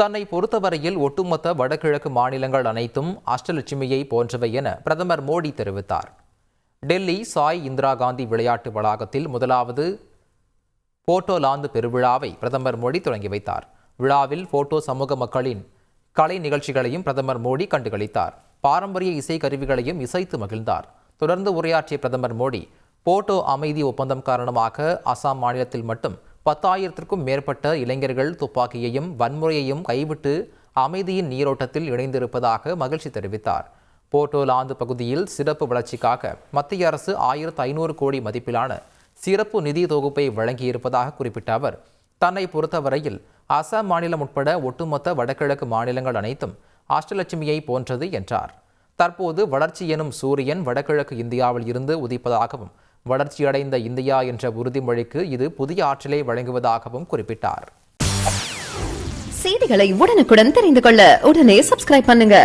தன்னை பொறுத்தவரையில் ஒட்டுமொத்த வடகிழக்கு மாநிலங்கள் அனைத்தும் அஷ்டலட்சுமியை போன்றவை என பிரதமர் மோடி தெரிவித்தார். டெல்லி சாய் இந்திரா காந்தி விளையாட்டு வளாகத்தில் முதலாவது போட்டோலாந்து பெருவிழாவை பிரதமர் மோடி தொடங்கி வைத்தார். விழாவில் போட்டோ சமூக மக்களின் கலை நிகழ்ச்சிகளையும் பிரதமர் மோடி கண்டுகளித்தார். பாரம்பரிய இசை கருவிகளையும் இசைத்து மகிழ்ந்தார். தொடர்ந்து உரையாற்றிய பிரதமர் மோடி போட்டோ அமைதி ஒப்பந்தம் காரணமாக அசாம் மாநிலத்தில் மட்டும் பத்தாயிரத்திற்கும் மேற்பட்ட இளைஞர்கள் துப்பாக்கியையும் வன்முறையையும் கைவிட்டு அமைதியின் நீரோட்டத்தில் இணைந்திருப்பதாக மகிழ்ச்சி தெரிவித்தார். போட்டோலாந்து பகுதியில் சிறப்பு வளர்ச்சிக்காக மத்திய அரசு ஆயிரத்து ஐநூறு கோடி மதிப்பிலான சிறப்பு நிதி தொகுப்பை வழங்கியிருப்பதாக குறிப்பிட்ட அவர் தன்னை பொறுத்தவரையில் அசாம் மாநிலம் உட்பட ஒட்டுமொத்த வடகிழக்கு மாநிலங்கள் அனைத்தும் அஷ்டலட்சுமியை போன்றது என்றார். தற்போது வளர்ச்சி எனும் சூரியன் வடகிழக்கு இந்தியாவில் இருந்து உதிப்பதாகவும் வளர்ச்சியடைந்த இந்தியா என்ற உறுதிமொழிக்கு இது புதிய ஆற்றலை வழங்குவதாகவும் குறிப்பிட்டார். செய்திகளை உடனுக்குடன் தெரிந்து கொள்ள உடனே சப்ஸ்கிரைப் பண்ணுங்க.